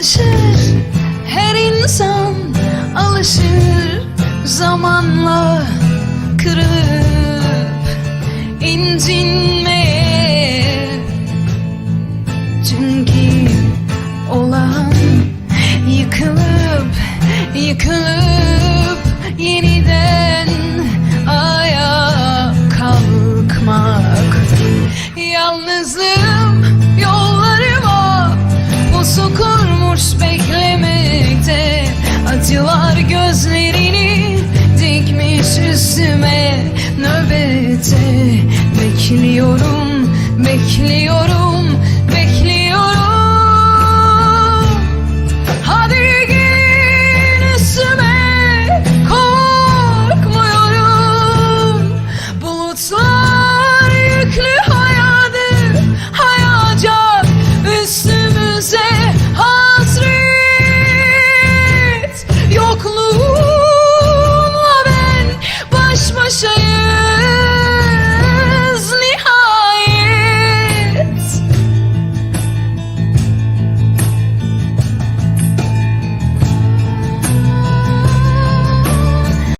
alışır. Her insan alışır. Zamanla kırılıp incinmeye. Çünkü olan yıkılıp yıkılıp Bekliyorum, bekliyorum, bekliyorum